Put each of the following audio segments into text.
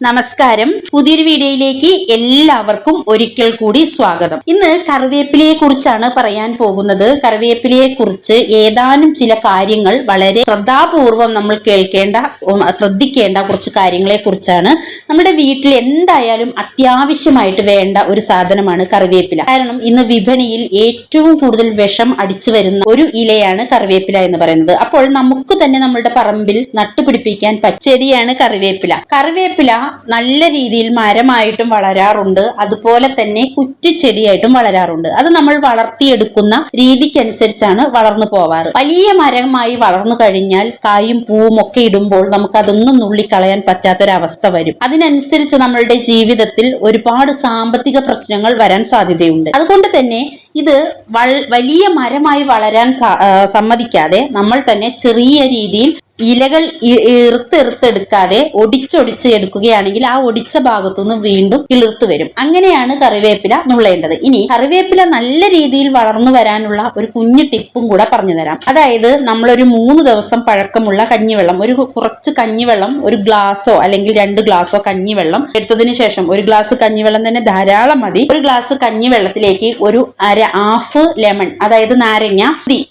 നമസ്കാരം. പുതിയൊരു വീഡിയോയിലേക്ക് എല്ലാവർക്കും ഒരിക്കൽ കൂടി സ്വാഗതം. ഇന്ന് കറിവേപ്പിലയെ കുറിച്ചാണ് പറയാൻ പോകുന്നത്. കറിവേപ്പിലയെ കുറിച്ച് ഏതാനും ചില കാര്യങ്ങൾ വളരെ ശ്രദ്ധാപൂർവം നമ്മൾ കേൾക്കേണ്ട ശ്രദ്ധിക്കേണ്ട കുറച്ച് കാര്യങ്ങളെ കുറിച്ചാണ്. നമ്മുടെ വീട്ടിൽ എന്തായാലും അത്യാവശ്യമായിട്ട് വേണ്ട ഒരു സാധനമാണ് കറിവേപ്പില. കാരണം ഇന്ന് വിപണിയിൽ ഏറ്റവും കൂടുതൽ വിഷം അടിച്ചു വരുന്ന ഒരു ഇലയാണ് കറിവേപ്പില എന്ന് പറയുന്നത്. അപ്പോൾ നമുക്ക് തന്നെ നമ്മുടെ പറമ്പിൽ നട്ടുപിടിപ്പിക്കാൻ പച്ചടിയാണ് കറിവേപ്പില. കറിവേപ്പില നല്ല രീതിയിൽ മരമായിട്ടും വളരാറുണ്ട്. അതുപോലെ തന്നെ കുറ്റിച്ചെടിയായിട്ടും വളരാറുണ്ട്. അത് നമ്മൾ വളർത്തിയെടുക്കുന്ന രീതിക്കനുസരിച്ചാണ് വളർന്നു പോവാറ്. വലിയ മരമായി വളർന്നു കഴിഞ്ഞാൽ കായും പൂവും ഒക്കെ ഇടുമ്പോൾ നമുക്ക് അതൊന്നും നുള്ളിക്കളയാൻ പറ്റാത്തൊരവസ്ഥ വരും. അതിനനുസരിച്ച് നമ്മളുടെ ജീവിതത്തിൽ ഒരുപാട് സാമ്പത്തിക പ്രശ്നങ്ങൾ വരാൻ സാധ്യതയുണ്ട്. അതുകൊണ്ട് തന്നെ ഇത് വലിയ മരമായി വളരാൻ സമ്മതിക്കാതെ നമ്മൾ തന്നെ ചെറിയ രീതിയിൽ ഇലകൾ ഇറുത്തെടുത്തെടുക്കാതെ ഒടിച്ചൊടിച്ച് എടുക്കുകയാണെങ്കിൽ ആ ഒടിച്ച ഭാഗത്തുനിന്ന് വീണ്ടും ഇളിർത്തു വരും. അങ്ങനെയാണ് കറിവേപ്പില നുള്ളേണ്ടത്. ഇനി കറിവേപ്പില നല്ല രീതിയിൽ വളർന്നു വരാനുള്ള ഒരു കുഞ്ഞു ടിപ്പും കൂടെ പറഞ്ഞു തരാം. അതായത് നമ്മളൊരു മൂന്ന് ദിവസം പഴക്കമുള്ള കഞ്ഞിവെള്ളം ഒരു കുറച്ച് കഞ്ഞിവെള്ളം ഒരു ഗ്ലാസ്സോ അല്ലെങ്കിൽ രണ്ട് ഗ്ലാസോ കഞ്ഞിവെള്ളം എടുത്തതിന് ശേഷം ഒരു ഗ്ലാസ് കഞ്ഞിവെള്ളം തന്നെ ധാരാളം മതി. ഒരു ഗ്ലാസ് കഞ്ഞിവെള്ളത്തിലേക്ക് ഒരു അര ഹാഫ് ലെമൺ അതായത് നാരങ്ങ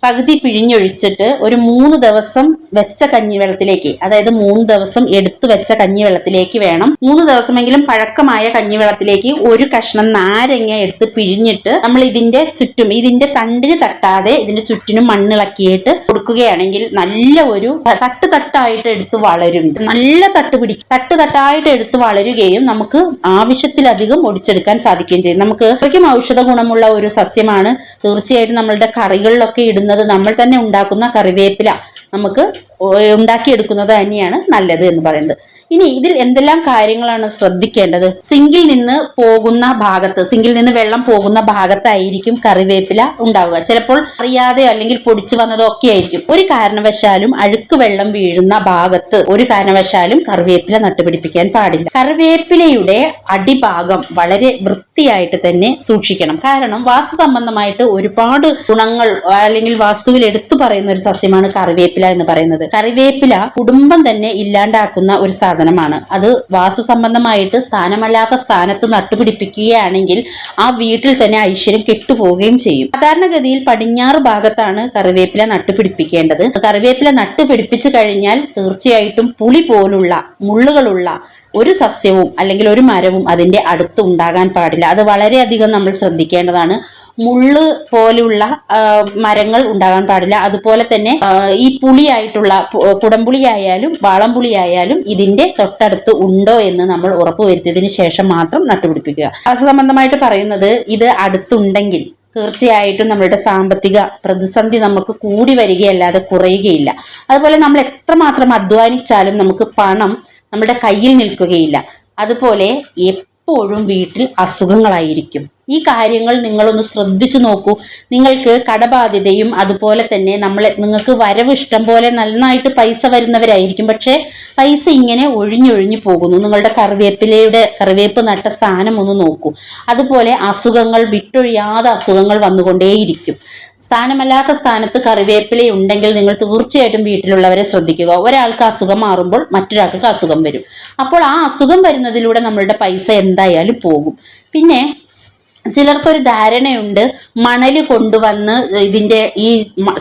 പകുതി പിഴിഞ്ഞൊഴിച്ചിട്ട് ഒരു മൂന്ന് ദിവസം വെച്ച കഞ്ഞിവെള്ളത്തിലേക്ക് അതായത് മൂന്ന് ദിവസം എടുത്തു വെച്ച കഞ്ഞിവെള്ളത്തിലേക്ക് വേണം. മൂന്ന് ദിവസമെങ്കിലും പഴക്കമായ കഞ്ഞിവെള്ളത്തിലേക്ക് ഒരു കഷ്ണം നാരങ്ങ എടുത്ത് പിഴിഞ്ഞിട്ട് നമ്മൾ ഇതിന്റെ ചുറ്റും ഇതിന്റെ തണ്ടിന് തട്ടാതെ ഇതിന്റെ ചുറ്റിനും മണ്ണിളക്കിയിട്ട് കൊടുക്കുകയാണെങ്കിൽ നല്ല ഒരു തട്ട് തട്ടായിട്ട് എടുത്ത് വളരും. നല്ല തട്ട് പിടി തട്ട് തട്ടായിട്ട് എടുത്ത് വളരുകയും നമുക്ക് ആവശ്യത്തിലധികം ഒടിച്ചെടുക്കാൻ സാധിക്കുകയും ചെയ്യും. നമുക്ക് അത്രയ്ക്കും ഔഷധ ഗുണമുള്ള ഒരു സസ്യമാണ്. തീർച്ചയായിട്ടും നമ്മളുടെ കറികളിലൊക്കെ ഇടുന്നത് നമ്മൾ തന്നെ ഉണ്ടാക്കുന്ന കറിവേപ്പില. നമുക്ക് ഉണ്ടാക്കിയെടുക്കുന്നത് തന്നെയാണ് നല്ലത് എന്ന് പറയുന്നത്. ഇനി ഇതിൽ എന്തെല്ലാം കാര്യങ്ങളാണ് ശ്രദ്ധിക്കേണ്ടത്? സിങ്കിൽ നിന്ന് പോകുന്ന ഭാഗത്ത് സിങ്കിൽ നിന്ന് വെള്ളം പോകുന്ന ഭാഗത്തായിരിക്കും കറിവേപ്പില ഉണ്ടാവുക. ചിലപ്പോൾ അറിയാതെ അല്ലെങ്കിൽ പൊടിച്ചു വന്നതോ ഒക്കെ ആയിരിക്കും. ഒരു കാരണവശാലും അഴുക്ക് വെള്ളം വീഴുന്ന ഭാഗത്ത് ഒരു കാരണവശാലും കറിവേപ്പില നട്ടുപിടിപ്പിക്കാൻ പാടില്ല. കറിവേപ്പിലയുടെ അടിഭാഗം വളരെ വൃത്തിയായിട്ട് തന്നെ സൂക്ഷിക്കണം. കാരണം വാസ്തു സംബന്ധമായിട്ട് ഒരുപാട് ഗുണങ്ങൾ അല്ലെങ്കിൽ വാസ്തുവിൽ എടുത്തു പറയുന്ന ഒരു സസ്യമാണ് കറിവേപ്പില എന്ന് പറയുന്നത്. കറിവേപ്പില കുടുംബം തന്നെ ഇല്ലാണ്ടാക്കുന്ന ഒരു സാധനമാണ്. അത് വാസ്തു സംബന്ധമായിട്ട് സ്ഥാനമല്ലാത്ത സ്ഥാനത്ത് നട്ടുപിടിപ്പിക്കുകയാണെങ്കിൽ ആ വീട്ടിൽ തന്നെ ഐശ്വര്യം കെട്ടുപോവുകയും ചെയ്യും. സാധാരണഗതിയിൽ പടിഞ്ഞാറ് ഭാഗത്താണ് കറിവേപ്പില നട്ടുപിടിപ്പിക്കേണ്ടത്. കറിവേപ്പില നട്ടുപിടിപ്പിച്ചു കഴിഞ്ഞാൽ തീർച്ചയായിട്ടും പുളി പോലുള്ള മുള്ളുകളുള്ള ഒരു സസ്യവും അല്ലെങ്കിൽ ഒരു മരവും അതിന്റെ അടുത്ത് ഉണ്ടാകാൻ പാടില്ല. അത് വളരെയധികം നമ്മൾ ശ്രദ്ധിക്കേണ്ടതാണ്. മുള്ള് പോലെയുള്ള മരങ്ങൾ ഉണ്ടാകാൻ പാടില്ല. അതുപോലെ തന്നെ ഈ പുളിയായിട്ടുള്ള പു- കുടംപുളി ആയാലും വാളംപുളി ആയാലും ഇതിന്റെ തൊട്ടടുത്ത് ഉണ്ടോ എന്ന് നമ്മൾ ഉറപ്പുവരുത്തിയതിനു ശേഷം മാത്രം നട്ടുപിടിപ്പിക്കുക. സംബന്ധമായിട്ട് പറയുന്നത് ഇത് അടുത്തുണ്ടെങ്കിൽ തീർച്ചയായിട്ടും നമ്മളുടെ സാമ്പത്തിക പ്രതിസന്ധി നമുക്ക് കൂടി വരികയല്ലാതെ കുറയുകയില്ല. അതുപോലെ നമ്മൾ എത്രമാത്രം അധ്വാനിച്ചാലും നമുക്ക് പണം നമ്മുടെ കയ്യിൽ നിൽക്കുകയില്ല. അതുപോലെ എപ്പോഴും വീട്ടിൽ അസുഖങ്ങളായിരിക്കും. ഈ കാര്യങ്ങൾ നിങ്ങളൊന്ന് ശ്രദ്ധിച്ചു നോക്കൂ. നിങ്ങൾക്ക് കടബാധ്യതയും അതുപോലെ തന്നെ നമ്മളെ നിങ്ങൾക്ക് വരവ് ഇഷ്ടം പോലെ നന്നായിട്ട് പൈസ വരുന്നവരായിരിക്കും. പക്ഷേ പൈസ ഇങ്ങനെ ഒഴിഞ്ഞൊഴിഞ്ഞു പോകുന്നു. നിങ്ങളുടെ കറിവേപ്പിലയുടെ കറിവേപ്പ് നട്ട സ്ഥാനം ഒന്ന് നോക്കൂ. അതുപോലെ അസുഖങ്ങൾ വിട്ടൊഴിയാതെ അസുഖങ്ങൾ വന്നുകൊണ്ടേയിരിക്കും. സ്ഥാനമല്ലാത്ത സ്ഥാനത്ത് കറിവേപ്പില ഉണ്ടെങ്കിൽ നിങ്ങൾ തീർച്ചയായിട്ടും വീട്ടിലുള്ളവരെ ശ്രദ്ധിക്കുക. ഒരാൾക്ക് അസുഖം മാറുമ്പോൾ മറ്റൊരാൾക്ക് അസുഖം വരും. അപ്പോൾ ആ അസുഖം വരുന്നതിലൂടെ നമ്മളുടെ പൈസ എന്തായാലും പോകും. പിന്നെ ചിലർക്കൊരു ധാരണയുണ്ട് മണൽ കൊണ്ടുവന്ന് ഇതിന്റെ ഈ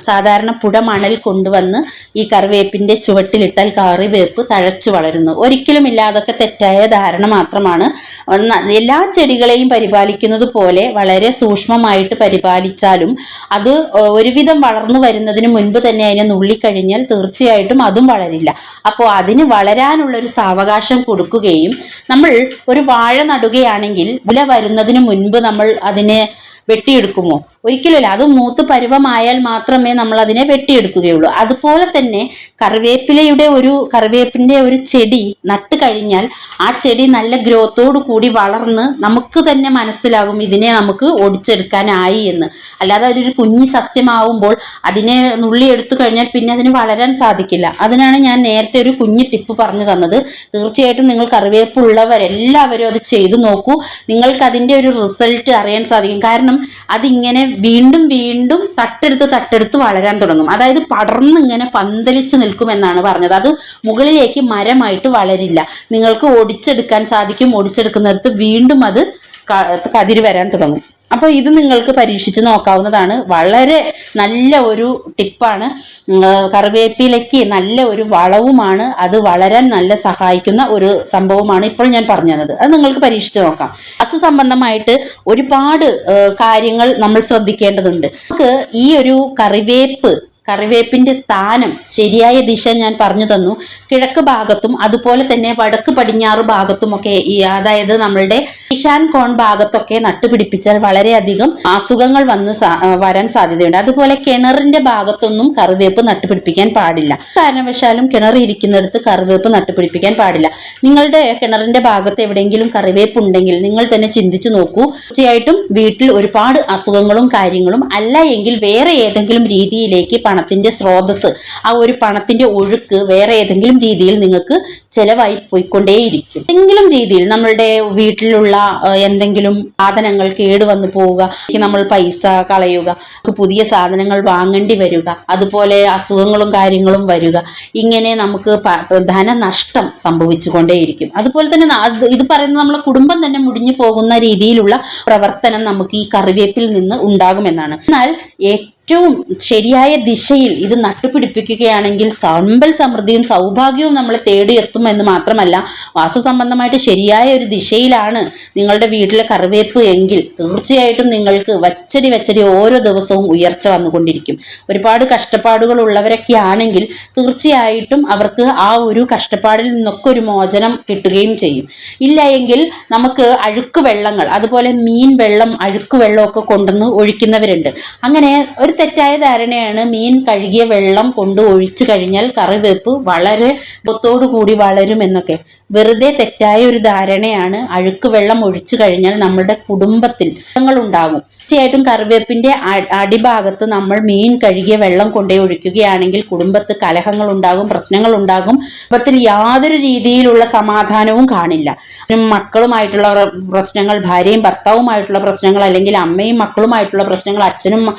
സാധാരണ പുഴ മണൽ കൊണ്ടുവന്ന് ഈ കറിവേപ്പിന്റെ ചുവട്ടിലിട്ടാൽ കറിവേപ്പ് തഴച്ചു വളരുന്നു. ഒരിക്കലും ഇല്ല അതൊക്കെ തെറ്റായ ധാരണ മാത്രമാണ്. എല്ലാ ചെടികളെയും പരിപാലിക്കുന്നത് പോലെ വളരെ സൂക്ഷ്മമായിട്ട് പരിപാലിച്ചാലും അത് ഒരുവിധം വളർന്നു വരുന്നതിന് മുൻപ് തന്നെ അതിനെ നുള്ളിക്കഴിഞ്ഞാൽ തീർച്ചയായിട്ടും അതും വളരില്ല. അപ്പോൾ അതിന് വളരാനുള്ളൊരു സാവകാശം കൊടുക്കുകയും നമ്മൾ ഒരു വാഴ നടുകയാണെങ്കിൽ വില വരുന്നതിന് മുൻപ് നമ്മൾ അതിനെ വെട്ടിയെടുക്കുമോ? ഒരിക്കലുമില്ല അത് മൂത്ത് പരുവമായാൽ മാത്രമേ നമ്മൾ അതിനെ വെട്ടിയെടുക്കുകയുള്ളൂ. അതുപോലെ തന്നെ കറിവേപ്പിലയുടെ ഒരു കറിവേപ്പിന്റെ ഒരു ചെടി നട്ട് കഴിഞ്ഞാൽ ആ ചെടി നല്ല ഗ്രോത്തോടു കൂടി വളർന്ന് നമുക്ക് തന്നെ മനസ്സിലാകും ഇതിനെ നമുക്ക് ഒടിച്ചെടുക്കാനായി എന്ന്. അല്ലാതെ അതൊരു കുഞ്ഞി സസ്യമാവുമ്പോൾ അതിനെ നുള്ളി എടുത്തു കഴിഞ്ഞാൽ പിന്നെ അതിന് വളരാൻ സാധിക്കില്ല. അതിനാണ് ഞാൻ നേരത്തെ ഒരു കുഞ്ഞി ടിപ്പ് പറഞ്ഞു തന്നത്. തീർച്ചയായിട്ടും നിങ്ങൾ കറിവേപ്പുള്ളവരെല്ലാവരും അത് ചെയ്തു നോക്കൂ. നിങ്ങൾക്ക് അതിന്റെ ഒരു റിസൾട്ട് അറിയാൻ സാധിക്കും. കാരണം അതിങ്ങനെ വീണ്ടും വീണ്ടും തട്ടെടുത്ത് തട്ടെടുത്ത് വളരാൻ തുടങ്ങും. അതായത് പടർന്ന് ഇങ്ങനെ പന്തലിച്ച് നിൽക്കുമെന്നാണ് പറഞ്ഞത്. അത് മുകളിലേക്ക് മരമായിട്ട് വളരില്ല. നിങ്ങൾക്ക് ഒടിച്ചെടുക്കാൻ സാധിക്കും. ഒടിച്ചെടുക്കുന്നിടത്ത് വീണ്ടും അത് കതിര് വരാൻ തുടങ്ങും. അപ്പോൾ ഇത് നിങ്ങൾക്ക് പരീക്ഷിച്ച് നോക്കാവുന്നതാണ്. വളരെ നല്ല ഒരു ടിപ്പാണ്. കറിവേപ്പിലയ്ക്ക് നല്ല ഒരു വളവുമാണ്. അത് വളരാൻ നല്ല സഹായിക്കുന്ന ഒരു സംഭവമാണ് ഇപ്പോൾ ഞാൻ പറഞ്ഞു തന്നത് അത് നിങ്ങൾക്ക് പരീക്ഷിച്ച് നോക്കാം. അസു സംബന്ധമായിട്ട് ഒരുപാട് കാര്യങ്ങൾ നമ്മൾ ശ്രദ്ധിക്കേണ്ടതുണ്ട്. നമുക്ക് ഈ ഒരു കറിവേപ്പ് കറിവേപ്പിന്റെ സ്ഥാനം ശരിയായ ദിശ ഞാൻ പറഞ്ഞു തന്നു. കിഴക്ക് ഭാഗത്തും അതുപോലെ തന്നെ വടക്ക് പടിഞ്ഞാറ് ഭാഗത്തുമൊക്കെ ഈ അതായത് നമ്മളുടെ ഈശാൻ കോൺ ഭാഗത്തൊക്കെ നട്ടുപിടിപ്പിച്ചാൽ വളരെയധികം അസുഖങ്ങൾ വന്ന് വരാൻ സാധ്യതയുണ്ട്. അതുപോലെ കിണറിന്റെ ഭാഗത്തൊന്നും കറിവേപ്പ് നട്ടുപിടിപ്പിക്കാൻ പാടില്ല. കാരണവശാലും കിണർ ഇരിക്കുന്നിടത്ത് കറിവേപ്പ് നട്ടുപിടിപ്പിക്കാൻ പാടില്ല. നിങ്ങളുടെ കിണറിന്റെ ഭാഗത്ത് എവിടെയെങ്കിലും കറിവേപ്പ് ഉണ്ടെങ്കിൽ നിങ്ങൾ തന്നെ ചിന്തിച്ചു നോക്കൂ. തീർച്ചയായിട്ടും വീട്ടിൽ ഒരുപാട് അസുഖങ്ങളും കാര്യങ്ങളും അല്ല എങ്കിൽ വേറെ ഏതെങ്കിലും രീതിയിലേക്ക് പണത്തിന്റെ സ്രോതസ് ആ ഒരു പണത്തിന്റെ ഒഴുക്ക് വേറെ ഏതെങ്കിലും രീതിയിൽ നിങ്ങൾക്ക് ചെലവായി പോയിക്കൊണ്ടേയിരിക്കും. ഏതെങ്കിലും രീതിയിൽ നമ്മളുടെ വീട്ടിലുള്ള എന്തെങ്കിലും സാധനങ്ങൾ കേടുവന്നു പോവുക നമ്മൾ പൈസ കളയുക പുതിയ സാധനങ്ങൾ വാങ്ങേണ്ടി വരിക അതുപോലെ അസുഖങ്ങളും കാര്യങ്ങളും വരിക ഇങ്ങനെ നമുക്ക് ധനനഷ്ടം സംഭവിച്ചുകൊണ്ടേയിരിക്കും. അതുപോലെ തന്നെ ഇത് പറയുന്നത് നമ്മളെ കുടുംബം തന്നെ മുടിഞ്ഞു പോകുന്ന രീതിയിലുള്ള പ്രവർത്തനം നമുക്ക് ഈ കറിവേപ്പിൽ നിന്ന് ഉണ്ടാകുമെന്നാണ്. എന്നാൽ ഏറ്റവും ശരിയായ ദിശയിൽ ഇത് നട്ടുപിടിപ്പിക്കുകയാണെങ്കിൽ സമ്പൽ സമൃദ്ധിയും സൗഭാഗ്യവും നമ്മൾ തേടിയെത്തും എന്ന് മാത്രമല്ല വാസസംബന്ധമായിട്ട് ശരിയായ ഒരു ദിശയിലാണ് നിങ്ങളുടെ വീട്ടിലെ കറിവേപ്പ് എങ്കിൽ തീർച്ചയായിട്ടും നിങ്ങൾക്ക് വച്ചടി വച്ചടി ഓരോ ദിവസവും ഉയർച്ച വന്നുകൊണ്ടിരിക്കും. ഒരുപാട് കഷ്ടപ്പാടുകൾ ഉള്ളവരൊക്കെ ആണെങ്കിൽ തീർച്ചയായിട്ടും അവർക്ക് ആ ഒരു കഷ്ടപ്പാടിൽ നിന്നൊക്കെ ഒരു മോചനം കിട്ടുകയും ചെയ്യും. ഇല്ല എങ്കിൽ നമുക്ക് അഴുക്ക് വെള്ളങ്ങൾ അതുപോലെ മീൻ വെള്ളം അഴുക്ക് വെള്ളമൊക്കെ കൊണ്ടുവന്ന് ഒഴിക്കുന്നവരുണ്ട്. അങ്ങനെ ഒരു തെറ്റായ ധാരണയാണ് മീൻ കഴുകിയ വെള്ളം കൊണ്ട് ഒഴിച്ചു കഴിഞ്ഞാൽ കറിവേപ്പ് വളരെ കൂടി കൂടി വളരുമെന്നൊക്കെ വെറുതെ തെറ്റായ ഒരു ധാരണയാണ് അഴുക്ക് വെള്ളം ഒഴിച്ചു കഴിഞ്ഞാൽ നമ്മുടെ കുടുംബത്തിൽ ഉണ്ടാകും. തീർച്ചയായിട്ടും കറിവേപ്പിന്റെ അടിഭാഗത്ത് നമ്മൾ മീൻ കഴുകിയ വെള്ളം കൊണ്ടേ ഒഴിക്കുകയാണെങ്കിൽ കുടുംബത്ത് കലഹങ്ങൾ ഉണ്ടാകും പ്രശ്നങ്ങൾ ഉണ്ടാകും. കുടുംബത്തിൽ യാതൊരു രീതിയിലുള്ള സമാധാനവും കാണില്ല. മക്കളുമായിട്ടുള്ള പ്രശ്നങ്ങൾ ഭാര്യയും ഭർത്താവുമായിട്ടുള്ള പ്രശ്നങ്ങൾ അല്ലെങ്കിൽ അമ്മയും മക്കളുമായിട്ടുള്ള പ്രശ്നങ്ങൾ അച്ഛനും മ-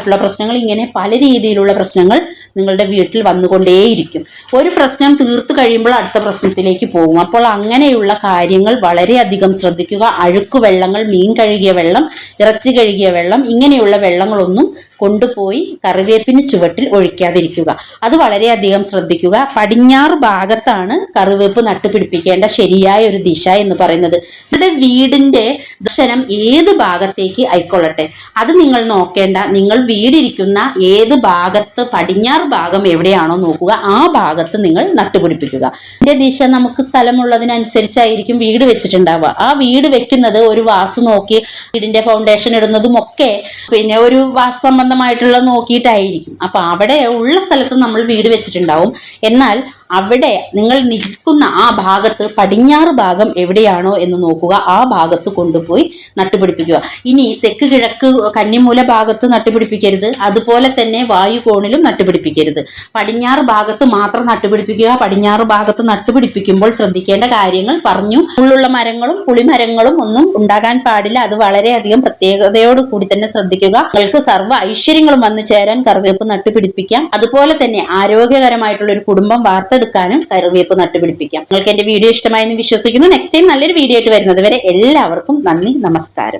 മക്കളുമായിട്ടുള്ള പ്രശ്നങ്ങൾ ഇങ്ങനെ പല രീതിയിലുള്ള പ്രശ്നങ്ങൾ നിങ്ങളുടെ വീട്ടിൽ വന്നുകൊണ്ടേയിരിക്കും. ഒരു പ്രശ്നം തീർത്തു കഴിയുമ്പോൾ അടുത്ത പ്രശ്നത്തിലേക്ക് പോകും. അപ്പോൾ അങ്ങനെയുള്ള കാര്യങ്ങൾ വളരെയധികം ശ്രദ്ധിക്കുക. അഴുക്കു വെള്ളങ്ങൾ മീൻ കഴുകിയ വെള്ളം ഇറച്ചി കഴുകിയ വെള്ളം ഇങ്ങനെയുള്ള വെള്ളങ്ങളൊന്നും കൊണ്ടുപോയി കറിവേപ്പിന് ചുവട്ടിൽ ഒഴിക്കാതിരിക്കുക. അത് വളരെയധികം ശ്രദ്ധിക്കുക. പടിഞ്ഞാറ് ഭാഗത്താണ് കറിവേപ്പ് നട്ടുപിടിപ്പിക്കേണ്ട ശരിയായ ഒരു ദിശ എന്ന് പറയുന്നത്. നിങ്ങളുടെ വീടിന്റെ ദർശനം ഏത് ഭാഗത്തേക്ക് ആയിക്കൊള്ളട്ടെ? അത് നിങ്ങൾ നോക്കേണ്ട. നിങ്ങൾ വീടിരിക്കുന്ന ഏത് ഭാഗത്ത് പടിഞ്ഞാറ് ഭാഗം എവിടെയാണോ നോക്കുക ആ ഭാഗത്ത് നിങ്ങൾ നട്ടുപിടിപ്പിക്കുക. ഇതിന്റെ ദിശ നമുക്ക് സ്ഥലമുള്ളതിനനുസരിച്ചായിരിക്കും വീട് വെച്ചിട്ടുണ്ടാവുക. ആ വീട് വെക്കുന്നത് ഒരു വാസ് നോക്കി വീടിന്റെ ഫൗണ്ടേഷൻ ഇടുന്നതും ഒക്കെ പിന്നെ ഒരു വാസ് സംബന്ധമായിട്ടുള്ള നോക്കിയിട്ടായിരിക്കും. അപ്പൊ അവിടെ ഉള്ള സ്ഥലത്ത് നമ്മൾ വീട് വെച്ചിട്ടുണ്ടാവും. എന്നാൽ അവിടെ നിങ്ങൾ നിൽക്കുന്ന ആ ഭാഗത്ത് പടിഞ്ഞാറ് ഭാഗം എവിടെയാണോ എന്ന് നോക്കുക. ആ ഭാഗത്ത് കൊണ്ടുപോയി നട്ടുപിടിപ്പിക്കുക. ഇനി തെക്ക് കിഴക്ക് കന്നിമൂല ഭാഗത്ത് നട്ടുപിടിപ്പിക്കരുത്. അതുപോലെ തന്നെ വായു കോണിലും നട്ടുപിടിപ്പിക്കരുത്. പടിഞ്ഞാറ് ഭാഗത്ത് മാത്രം നട്ടുപിടിപ്പിക്കുക. പടിഞ്ഞാറ് ഭാഗത്ത് നട്ടുപിടിപ്പിക്കുമ്പോൾ ശ്രദ്ധിക്കേണ്ട കാര്യങ്ങൾ പറഞ്ഞു. ഉള്ളുള്ള മരങ്ങളും പുളിമരങ്ങളും ഒന്നും ഉണ്ടാകാൻ പാടില്ല. അത് വളരെയധികം പ്രത്യേകതയോട് കൂടി തന്നെ ശ്രദ്ധിക്കുക. നിങ്ങൾക്ക് സർവ ഐശ്വര്യങ്ങളും വന്നു ചേരാൻ കറിവേപ്പ് നട്ടുപിടിപ്പിക്കാം. അതുപോലെ തന്നെ ആരോഗ്യകരമായിട്ടുള്ള ഒരു കുടുംബം വാർത്തെടുക്കാനും കറിവേപ്പ് നട്ടുപിടിപ്പിക്കാം. നിങ്ങൾക്ക് എന്റെ വീഡിയോ ഇഷ്ടമായെന്ന് വിശ്വസിക്കുന്നു. നെക്സ്റ്റ് ടൈം നല്ലൊരു വീഡിയോ ആയിട്ട് വരുന്നത് വരെ എല്ലാവർക്കും നന്ദി നമസ്കാരം.